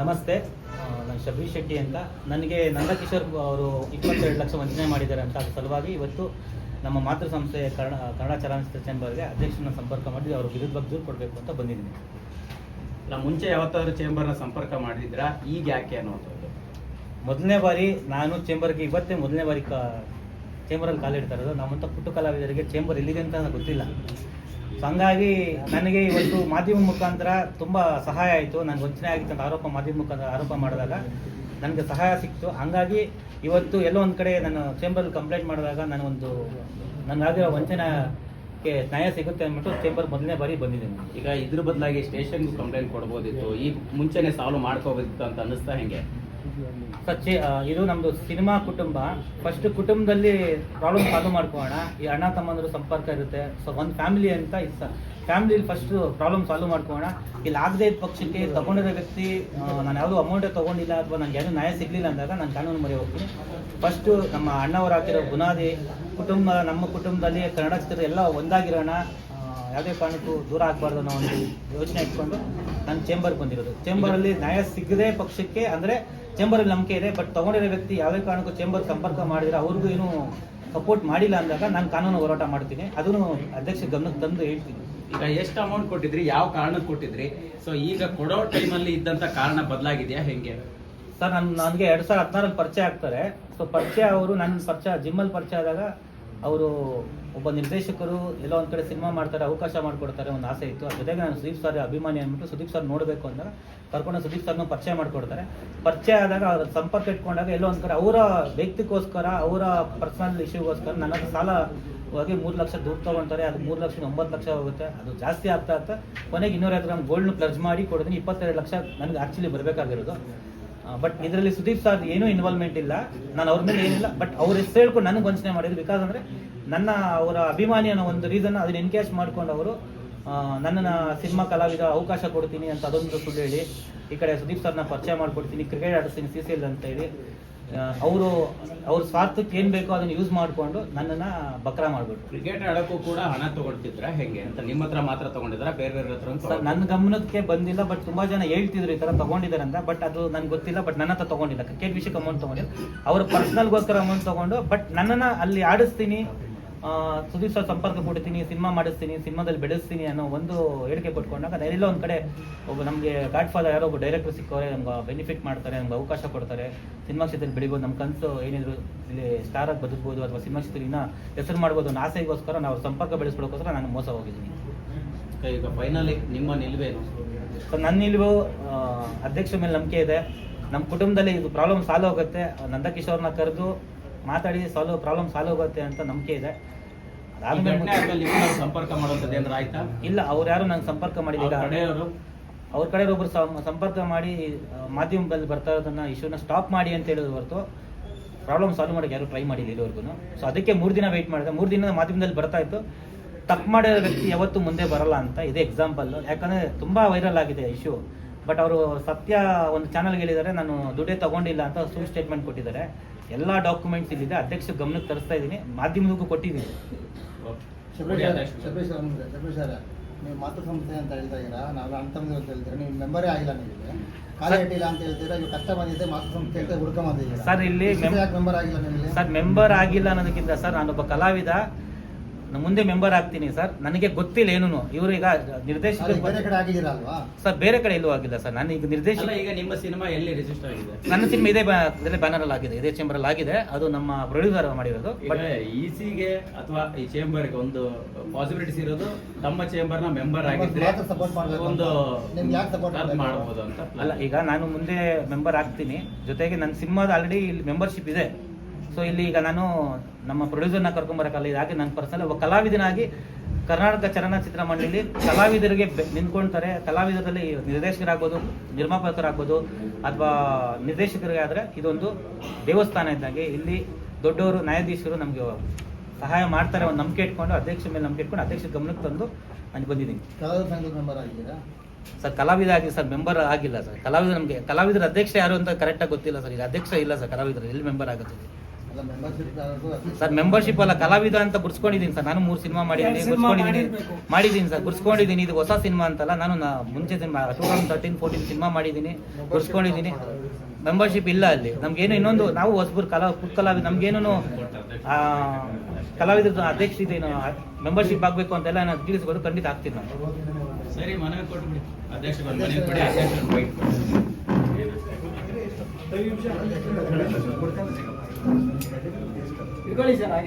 ನಮಸ್ತೆ. ನಾನು ಶಬೀರ್ ಶೆಟ್ಟಿ ಅಂತ. ನನಗೆ ನಂದಕಿಶೋರ್ ಅವರು ಇಪ್ಪತ್ತೆರಡು ಲಕ್ಷ ವಂಚನೆ ಮಾಡಿದ್ದಾರೆ ಅಂತ ಅದ್ರ ಸಲುವಾಗಿ ಇವತ್ತು ನಮ್ಮ ಮಾತೃ ಸಂಸ್ಥೆ ಕನ್ನಡ ಕನ್ನಡ ಚಲನಚಿತ್ರ ಚೇಂಬರ್ಗೆ ಅಧ್ಯಕ್ಷನ ಸಂಪರ್ಕ ಮಾಡಿ ಅವ್ರ ಬಗ್ಗೆ ದೂರು ಕೊಡಬೇಕು ಅಂತ ಬಂದಿದ್ದೀನಿ. ನಾ ಮುಂಚೆ ಯಾವತ್ತಾದ್ರೂ ಚೇಂಬರ್ನ ಸಂಪರ್ಕ ಮಾಡಿದ್ರ? ಈಗ ಯಾಕೆ ಅನ್ನುವಂಥದ್ದು? ಮೊದಲನೇ ಬಾರಿ ನಾನು ಚೇಂಬರ್ಗೆ ಇವತ್ತೇ ಮೊದಲನೇ ಬಾರಿ ಚೇಂಬರಲ್ಲಿ ಕಾಲಿಡ್ತಾ ಇರೋದು. ನಮ್ಮಂಥ ಪುಟ್ಟು ಕಲಾವಿದರಿಗೆ ಚೇಂಬರ್ ಎಲ್ಲಿದೆ ಅಂತ ಗೊತ್ತಿಲ್ಲ. ಸೊ ಹಂಗಾಗಿ ನನಗೆ ಇವತ್ತು ಮಾಧ್ಯಮ ಮುಖಾಂತರ ತುಂಬ ಸಹಾಯ ಆಯಿತು. ನನಗೆ ವಂಚನೆ ಆಗಿತ್ತು ಅಂತ ಆರೋಪ ಮಾಧ್ಯಮ ಮುಖಾಂತರ ಆರೋಪ ಮಾಡಿದಾಗ ನನಗೆ ಸಹಾಯ ಸಿಕ್ತು. ಹಂಗಾಗಿ ಇವತ್ತು ಎಲ್ಲೋ ಒಂದು ಕಡೆ ನಾನು ಚೇಂಬರಲ್ಲಿ ಕಂಪ್ಲೇಂಟ್ ಮಾಡಿದಾಗ ನನಗೊಂದು ನನಗಾಗಿರೋ ವಂಚನೆಗೆ ನ್ಯಾಯ ಸಿಗುತ್ತೆ ಅಂದ್ಬಿಟ್ಟು ಚೇಂಬರ್ ಮೊದಲನೇ ಬಾರಿ ಬಂದಿದ್ದೀನಿ. ಈಗ ಇದ್ರ ಬದಲಾಗಿ ಸ್ಟೇಷನ್ಗೂ ಕಂಪ್ಲೇಂಟ್ ಕೊಡ್ಬೋದಿತ್ತು. ಈ ಮುಂಚೆನೇ ಸಾಲ್ವ್ ಮಾಡ್ಕೋಬೇಕಿತ್ತು ಅಂತ ಅನ್ನಿಸ್ತಾ ಹೆಂಗೆ? ಸರ್ ಚೇ ಆ, ಇದು ನಮ್ಮದು ಸಿನಿಮಾ ಕುಟುಂಬ. ಫಸ್ಟ್ ಕುಟುಂಬದಲ್ಲಿ ಪ್ರಾಬ್ಲಮ್ ಸಾಲ್ವ್ ಮಾಡ್ಕೋಣ ಈ ಅಣ್ಣ ತಮ್ಮಂದ್ರು ಸಂಪರ್ಕ ಇರುತ್ತೆ. ಸೊ ಒಂದು ಫ್ಯಾಮಿಲಿ ಅಂತ ಇತ್ತ ಫ್ಯಾಮಿಲಿಲಿ ಫಸ್ಟ್ ಪ್ರಾಬ್ಲಮ್ ಸಾಲ್ವ್ ಮಾಡ್ಕೋಣ ಇಲ್ಲಿ ಆಗದೆ ಇದ್ದ ಪಕ್ಷಕ್ಕೆ ತಗೊಂಡಿರೋ ವ್ಯಕ್ತಿ ನಾನು ಯಾವುದೂ ಅಮೌಂಟೇ ತಗೊಂಡಿಲ್ಲ ಅಥವಾ ನನಗೆ ಯಾರು ನ್ಯಾಯ ಸಿಗಲಿಲ್ಲ ಅಂದಾಗ ನಾನು ಕಾನೂನು ಮೊರೆ ಹೋಗ್ತೀನಿ ಫಸ್ಟು ನಮ್ಮ ಅಣ್ಣವ್ರು ಹಾಕಿರೋ ಬುನಾದಿ ಕುಟುಂಬ ನಮ್ಮ ಕುಟುಂಬದಲ್ಲಿ ಕನ್ನಡ ಚಿತ್ರ ಎಲ್ಲ ಒಂದಾಗಿರೋಣ ಯಾವುದೇ ಕಾರಣಕ್ಕೂ ದೂರ ಆಗಬಾರ್ದು ಅನ್ನೋ ಒಂದು ಯೋಚನೆ ಇಟ್ಕೊಂಡು ನಾನು ಚೇಂಬರ್ಗೆ ಬಂದಿರೋದು. ಚೇಂಬರಲ್ಲಿ ನ್ಯಾಯ ಸಿಗದೆ ಪಕ್ಷಕ್ಕೆ ಅಂದರೆ ಚೇಂಬರಲ್ಲಿ ನಂಬಿಕೆ ಇದೆ ಬಟ್ ತಗೊಂಡಿರೋ ವ್ಯಕ್ತಿ ಯಾವುದೇ ಕಾರಣಕ್ಕೂ ಚೇಂಬರ್ ಸಂಪರ್ಕ ಮಾಡಿದ್ರೆ ಅವ್ರಿಗೂ ಏನು ಸಪೋರ್ಟ್ ಮಾಡಿಲ್ಲ ಅಂದಾಗ ನಾನು ಕಾನೂನು ಹೋರಾಟ ಮಾಡ್ತೀನಿ. ಅದನ್ನು ಅಧ್ಯಕ್ಷ ಗಮನಕ್ಕೆ ತಂದು ಹೇಳ್ತೀನಿ. ಈಗ ಎಷ್ಟು ಅಮೌಂಟ್ ಕೊಟ್ಟಿದ್ರಿ ಯಾವ ಕಾರಣಕ್ಕೆ ಕೊಟ್ಟಿದ್ರಿ? ಸೊ ಈಗ ಕೊಡೋ ಟೈಮಲ್ಲಿ ಇದ್ದಂಥ ಕಾರಣ ಬದಲಾಗಿದೆಯಾ ಹೆಂಗೆ? ಸರ್ ನನ್ನ ನನಗೆ ಎರಡು ಸಾವಿರದ ಹದಿನಾರಲ್ಲಿ ಪರಿಚಯ ಆಗ್ತಾರೆ. ಸೊ ಪರಿಚಯ ಅವರು ನನ್ನ ಪರಿಚಯ ಜಿಮ್ಮಲ್ಲಿ ಪರಿಚಯ ಆದಾಗ ಅವರು ಒಬ್ಬ ನಿರ್ದೇಶಕರು ಎಲ್ಲೋ ಒಂದು ಕಡೆ ಸಿನಿಮಾ ಮಾಡ್ತಾರೆ, ಅವಕಾಶ ಮಾಡಿಕೊಡ್ತಾರೆ ಒಂದು ಆಸೆ ಇತ್ತು. ಅದ್ರ ಜೊತೆಗೆ ನಾನು ಸುದೀಪ್ ಸರ್ ಅಭಿಮಾನಿ ಅಂದ್ಬಿಟ್ಟು ಸುದೀಪ್ ಸರ್ ನೋಡಬೇಕು ಅಂದಾಗ ಕರ್ಕೊಂಡು ಸುದೀಪ್ ಸರ್ನ ಪರಿಚಯ ಮಾಡಿಕೊಡ್ತಾರೆ. ಪರಿಚಯ ಆದಾಗ ಅವ್ರ ಸಂಪರ್ಕ ಇಟ್ಕೊಂಡಾಗ ಎಲ್ಲೋ ಒಂದು ಕಡೆ ಅವರ ವ್ಯಕ್ತಿಗೋಸ್ಕರ, ಅವರ ಪರ್ಸನಲ್ ಇಶ್ಯೂಗೋಸ್ಕರ ನನ್ನ ಸಾಲ ಹೋಗಿ ಮೂರು ಲಕ್ಷ ದುಡ್ಡು ತೊಗೊಳ್ತಾರೆ ಅದು ಮೂರು ಲಕ್ಷ ಒಂಬತ್ತು ಲಕ್ಷ ಹೋಗುತ್ತೆ. ಅದು ಜಾಸ್ತಿ ಆಗ್ತಾ ಆಗ್ತಾ ಕೊನೆಗೆ ಇನ್ನೂರೈವತ್ತು ಗ್ರಾಮ್ ಗೋಲ್ಡ್ನ ಪ್ಲರ್ಜ್ ಮಾಡಿ ಕೊಡ್ತೀನಿ ಇಪ್ಪತ್ತೆರಡು ಲಕ್ಷ ನನಗೆ ಆ್ಯಕ್ಚುಲಿ ಬರಬೇಕಾಗಿರೋದು. ಬಟ್ ಇದರಲ್ಲಿ ಸುದೀಪ್ ಸರ್ ಏನೂ ಇನ್ವಾಲ್ವ್ಮೆಂಟ್ ಇಲ್ಲ. ನಾನು ಅವ್ರ ಮೇಲೆ ಏನಿಲ್ಲ ಬಟ್ ಅವ್ರ ಹೆಸರು ಹೇಳ್ಕೊಂಡು ನನಗೆ ವಂಚನೆ ಮಾಡಿದ್ರು. ಬಿಕಾಸ್ ಅಂದರೆ ನನ್ನ ಅವರ ಅಭಿಮಾನಿ ಅನ್ನೋ ಒಂದು ರೀಸನ್ ಅದನ್ನ ಎನ್ಕ್ಯಾಶ್ ಮಾಡ್ಕೊಂಡು ಅವರು ನನ್ನನ್ನು ಸಿನಿಮಾ ಕಲಾವಿದ ಅವಕಾಶ ಕೊಡ್ತೀನಿ ಅಂತ ಅದೊಂದು ಸುಳ್ಳು ಹೇಳಿ ಈ ಕಡೆ ಸುದೀಪ್ ಸರ್ನ ಪರಿಚಯ ಮಾಡ್ಕೊಡ್ತೀನಿ. ಕ್ರಿಕೆಟ್ ಆಡಿಸ್ತೀನಿ ಸಿ ಸಿ ಎಲ್ ಅಂತ ಹೇಳಿ. ಅವರು ಅವ್ರ ಸ್ವಾರ್ಥಕ್ಕೆ ಏನು ಬೇಕೋ ಅದನ್ನು ಯೂಸ್ ಮಾಡಿಕೊಂಡು ನನ್ನನ್ನು ಬಕ್ರಾ ಮಾಡ್ಬಿಟ್ಟು ಕ್ರಿಕೆಟ್ ಆಡೋಕ್ಕೂ ಕೂಡ ಹಣ ತಗೊಳ್ತಿದ್ರ ಹೆಂಗೆ ಅಂತ? ನಿಮ್ಮ ಹತ್ರ ಮಾತ್ರ ತಗೊಂಡಿದ್ರ? ಬೇರೆ ಬೇರೆ ಹತ್ರ ನನ್ನ ಗಮನಕ್ಕೆ ಬಂದಿಲ್ಲ ಬಟ್ ತುಂಬಾ ಜನ ಹೇಳ್ತಿದ್ರು ಈ ತರ ತಗೊಂಡಿದ್ದಾರೆ ಅಂತ ಬಟ್ ಅದು ನನ್ಗೆ ಗೊತ್ತಿಲ್ಲ ಬಟ್ ನನ್ನ ಹತ್ರ ತಗೊಂಡಿಲ್ಲ. ಕ್ರಿಕೆಟ್ ವಿಷಯಕ್ಕೆ ಅಮೌಂಟ್ ತಗೊಂಡಿಲ್ಲ. ಅವ್ರ ಪರ್ಸನಲ್ಗೋಸ್ಕರ ಅಮೌಂಟ್ ತಗೊಂಡು ಬಟ್ ನನ್ನನ್ನ ಅಲ್ಲಿ ಆಡಿಸ್ತೀನಿ. ಸುದೀಪ್ ಸರ್ ಸಂಪರ್ಕ ಕೊಡ್ತೀನಿ ಸಿನಿಮಾ ಮಾಡಿಸ್ತೀನಿ ಸಿನಿಮಾದಲ್ಲಿ ಬೆಳೆಸ್ತೀನಿ ಅನ್ನೋ ಒಂದು ಹೇಳಿಕೆ ಕೊಟ್ಕೊಂಡಾಗ ಎಲ್ಲೋ ಒಂದು ಕಡೆ ಒಬ್ಬ ನಮಗೆ ಗಾಡ್ ಫಾದರ್ ಯಾರೋ ಒಬ್ಬ ಡೈರೆಕ್ಟರ್ ಸಿಕ್ಕವ್ರೆ ನಮ್ಗೆ ಬೆನಿಫಿಟ್ ಮಾಡ್ತಾರೆ ನಮ್ಗೆ ಅವಕಾಶ ಕೊಡ್ತಾರೆ. ಸಿನಿಮಾ ಕ್ಷೇತ್ರದಲ್ಲಿ ಬೆಳಿಬೋದು ನಮ್ಮ ಕನಸು ಏನಿದ್ರು ಇಲ್ಲಿ ಸ್ಟಾರ್ ಆಗಿ ಬದುಕ್ಬೋದು ಅಥವಾ ಸಿನಿಮಾ ಕ್ಷೇತ್ರದಲ್ಲಿ ಹೆಸರು ಮಾಡ್ಬೋದು ಅನ್ನೋ ಆಸೆಗೋಸ್ಕರ ನಾವು ಸಂಪರ್ಕ ಬೆಳೆಸ್ಕೊಳ್ಳೋಕ್ಕೋಸ್ಕರ ನಾನು ಮೋಸ ಹೋಗಿದ್ದೀನಿ. ಈಗ ಫೈನಲಿ ನಿಮ್ಮ ನಿಲ್ವೇನು ಸೊ ನನ್ನ ನಿಲುವು ಅಧ್ಯಕ್ಷ ಮೇಲೆ ನಂಬಿಕೆ ಇದೆ. ನಮ್ಮ ಕುಟುಂಬದಲ್ಲಿ ಇದು ಪ್ರಾಬ್ಲಮ್ ಸಾಲ್ವ್ ಆಗುತ್ತೆ. ನಂದಕಿಶೋರ್ನ ಕರೆದು ಮಾತಾಡಿ ಸಾಲ್ವ್ ಪ್ರಾಬ್ಲಮ್ ಸಾಲ್ವ್ ಆಗುತ್ತೆ ಅಂತ ನಂಬಿಕೆ ಇದೆ. ಅದಾದ್ಮೇಲೆ ಸಂಪರ್ಕ ಏನಾರ ಆಯ್ತಾ? ಇಲ್ಲ ಅವ್ರು ಯಾರು ನಂಗೆ ಸಂಪರ್ಕ ಮಾಡಿಲ್ಲ. ಅವ್ರ ಈಗ ಕಡೆಯವರು? ಅವ್ರ ಕಡೆ ಒಬ್ರು ಸಂ- ಸಂಪರ್ಕ ಮಾಡಿ ಮಾಧ್ಯಮದಲ್ಲಿ ಬರ್ತಾ ಇರೋದನ್ನ ಇಶ್ಯೂನ ಸ್ಟಾಪ್ ಮಾಡಿ ಅಂತ ಹೇಳಿದ್ರು ಹೊರತು ಪ್ರಾಬ್ಲಮ್ ಸಾಲ್ವ್ ಮಾಡಕ್ಕೆ ಯಾರು ಟ್ರೈ ಮಾಡಿಲ್ಲ ಇಲ್ಲಿವರೆಗೂ ಸೊ ಅದಕ್ಕೆ ಮೂರು ದಿನ ವೆಯ್ಟ್ ಮಾಡಿದೆ. ಮೂರು ದಿನ ಮಾಧ್ಯಮದಲ್ಲಿ ಬರ್ತಾ ಇತ್ತು. ತಪ್ಪು ಮಾಡಿರೋ ವ್ಯಕ್ತಿ ಯಾವತ್ತೂ ಮುಂದೆ ಬರಲ್ಲ ಅಂತ ಇದೆ ಎಕ್ಸಾಂಪಲ್ ಯಾಕಂದ್ರೆ ತುಂಬಾ ವೈರಲ್ ಆಗಿದೆ ಇಶ್ಯೂ ಬಟ್ ಅವರು ಸತ್ಯ ಒಂದು ಚಾನಲ್ಗೆ ಹೇಳಿದ್ದಾರೆ. ನಾನು ದುಡ್ಡೇ ತಗೊಂಡಿಲ್ಲ ಅಂತ ಸುಳ್ಳು ಸ್ಟೇಟ್ಮೆಂಟ್ ಕೊಟ್ಟಿದ್ದಾರೆ. ಎಲ್ಲ ಡಾಕ್ಯುಮೆಂಟ್ಸ್ ಇಲ್ಲಿದೆ. ಅಧ್ಯಕ್ಷ ಗಮನಕ್ಕೆ ತರಿಸ್ತಾ ಇದ್ದೀನಿ. ಮಾಧ್ಯಮದಕ್ಕೂ ಕೊಟ್ಟಿದ್ದೀನಿ. ನೀವು ಮಾತೃ ಸಂಸ್ಥೆ ಅಂತ ಹೇಳ್ತಾ ಇದ್ದೀರಾ? ನಾವು ಅಂತಂದ್ರೆ ಅಂತ ಹೇಳ್ತೀರಾ? ನೀವು ಮೆಂಬರೇ ಆಗಿಲ್ಲ ನಿಮಗೆ ಖಾಲಿ ಇಟ್ಟಿಲ್ಲ ಅಂತ ಹೇಳ್ತೀರಾ? ಇವಾಗ ಕಷ್ಟ ಬಂದಿದೆ ಮಾತೃ ಸಂಸ್ಥೆ ಅಂತ ಹುಡುಕ ಬಂದಿದ್ದೀರಾ? ಸರ್, ಇಲ್ಲಿ ಮೆಂಬರ್ ಆಗಿಲ್ಲ ನಿಮಗೆ ಸರ್ ಮೆಂಬರ್ ಆಗಿಲ್ಲ ಅನ್ನೋದಕ್ಕಿಂತ ಸರ್ ನಾನೊಬ್ಬ ಕಲಾವಿದ. ನಾನು ಮುಂದೆ ಮೆಂಬರ್ ಆಗ್ತೀನಿ ಸರ್. ನನಗೆ ಗೊತ್ತಿಲ್ಲ ಏನು ಇವರು ಈಗ ನಿರ್ದೇಶಕರು ಬೇರೆ ಕಡೆ ಆಗಿದ್ದೀರಾ ಅಲ್ವಾ? ಸರ್ ಬೇರೆ ಕಡೆ ಎಲ್ಲೂ ಆಗಿಲ್ಲ ಸರ್. ನಾನು ಈಗ ನಿರ್ದೇಶಕ ಅಲ್ಲ ಈಗ ನಿಮ್ಮ ಸಿನಿಮಾ ಎಲ್ಲಿ ರಿಜಿಸ್ಟರ್ ಆಗಿದೆ? ನನ್ನ ಸಿನಿಮಾ ಇದೇ ಬ್ಯಾ- ಇದೇ ಬ್ಯಾನರ್ ಅಲ್ಲಿ ಆಗಿದೆ ಇದೇ ಚೇಂಬರ್ ಅಲ್ಲಿ ಆಗಿದೆ. ಅದು ನಮ್ಮ ಪ್ರೊಡ್ಯೂಸರ್ ಮಾಡಿರೋದು. ಈ ಬಟ್ ಇಸಿಗೆ ಅಥವಾ ಈ ಚೇಂಬರ್ಗೆ ಒಂದು ಪಾಸಿಬಿಲಿಟೀಸ್ ಇರೋದು ತಮ್ಮ ಚೇಂಬರ್ನ ಮೆಂಬರ್ ಆಗಿದ್ರೆ. ಒಂದು ಮಾಡಬಹುದು ಅಂತ ಅಲ್ಲ ಈಗ ನಾನು ಮುಂದೆ ಮೆಂಬರ್ ಆಗ್ತೀನಿ. ಜೊತೆಗೆ ನನ್ನ ಸಿನಿಮಾದ ಆಲ್ರೆಡಿ ಇಲ್ಲಿ ಮೆಂಬರ್ಶಿಪ್ ಇದೆ. ಸೊ ಇಲ್ಲಿ ಈಗ ನಾನು ನಮ್ಮ ಪ್ರೊಡ್ಯೂಸರ್ನ ಕರ್ಕೊಂಬರಕ್ಕಲ್ಲ ಇದಾಗಿ ನನ್ನ ಪರ್ಸನಲ್ ಒಬ್ಬ ಕಲಾವಿದನಾಗಿ ಕರ್ನಾಟಕ ಚಲನಚಿತ್ರ ಮಂಡಳಿ ಕಲಾವಿದರಿಗೆ ಬೆ- ನಿಂತ್ಕೊಳ್ತಾರೆ. ಕಲಾವಿದರಲ್ಲಿ ನಿರ್ದೇಶಕರಾಗ್ಬೋದು ನಿರ್ಮಾಪಕರಾಗ್ಬೋದು ಅಥವಾ ನಿರ್ದೇಶಕರಿಗೆ ಆದರೆ ಇದೊಂದು ದೇವಸ್ಥಾನ ಇದ್ದಂಗೆ. ಇಲ್ಲಿ ದೊಡ್ಡವರು ನ್ಯಾಯಾಧೀಶರು ನಮಗೆ ಸಹಾಯ ಮಾಡ್ತಾರೆ ಒಂದು ನಂಬಿಕೆ ಇಟ್ಕೊಂಡು ಅಧ್ಯಕ್ಷ ಮೇಲೆ ನಂಬಿಕೆ ಇಟ್ಕೊಂಡು ಅಧ್ಯಕ್ಷ ಗಮನಕ್ಕೆ ತಂದು ನಾನು ಬಂದಿದ್ದೀನಿ. ಸರ್ ಕಲಾವಿದ ಆಗಿ ಸರ್ ಮೆಂಬರ್ ಆಗಿಲ್ಲ ಸರ್. ಕಲಾವಿದ ನಮಗೆ ಕಲಾವಿದರ ಅಧ್ಯಕ್ಷ ಯಾರು ಅಂತ ಕರೆಕ್ಟಾಗಿ ಗೊತ್ತಿಲ್ಲ ಸರ್. ಈಗ ಅಧ್ಯಕ್ಷ ಇಲ್ಲ ಸರ್ ಕಲಾವಿದರು ಎಲ್ಲಿ ಮೆಂಬರ್ ಆಗುತ್ತೆ? ಸರ್ ಮೆಂಬರ್ಶಿಪ್ ಅಲ್ಲ ಕಲಾವಿದ ಅಂತ ಗುರ್ಸ್ಕೊಂಡಿದ್ದೀನಿ ಸರ್. ನಾನು ಮೂರು ಸಿನಿಮಾ ಮಾಡಿದ್ದೀನಿ ಗುರ್ಸ್ಕೊಂಡಿದ್ದೀನಿ ಮಾಡಿದ್ದೀನಿ ಸರ್ ಗುರ್ಸ್ಕೊಂಡಿದ್ದೀನಿ ಇದು ಹೊಸ ಸಿನಿಮಾ ಅಂತಲ್ಲ ನಾನು ಮುಂಚೆ cinema two thousand thirteen fourteen cinema ಮಾಡಿದ್ದೀನಿ ಗುರ್ಸ್ಕೊಂಡಿದ್ದೀನಿ ಮೆಂಬರ್ಶಿಪ್ ಇಲ್ಲ ಅಲ್ಲಿ. ನಮ್ಗೇನು ಇನ್ನೊಂದು ನಾವು ಹೊಸಬರು ಕಲಾ ಪುಟ್ ಕಲಾವಿದ ನಮ್ಗೇನು ಕಲಾವಿದ್ರ ಅಧ್ಯಕ್ಷ ಇದೇನು ಮೆಂಬರ್ಶಿಪ್ ಆಗಬೇಕು ಅಂತೆಲ್ಲ ನಾನು ತಿಳಿಸ್ಬೋದು ಖಂಡಿತ ಆಗ್ತೀನಿ ನಾನು. ಸರಿ ಮನವಿ ಕೊಟ್ಬಿಡಿ. ಅಧ್ಯಕ್ಷರು ಇಟ್ಕೊಳ್ಳಿ ಸರ್ ಹಾಗೆ.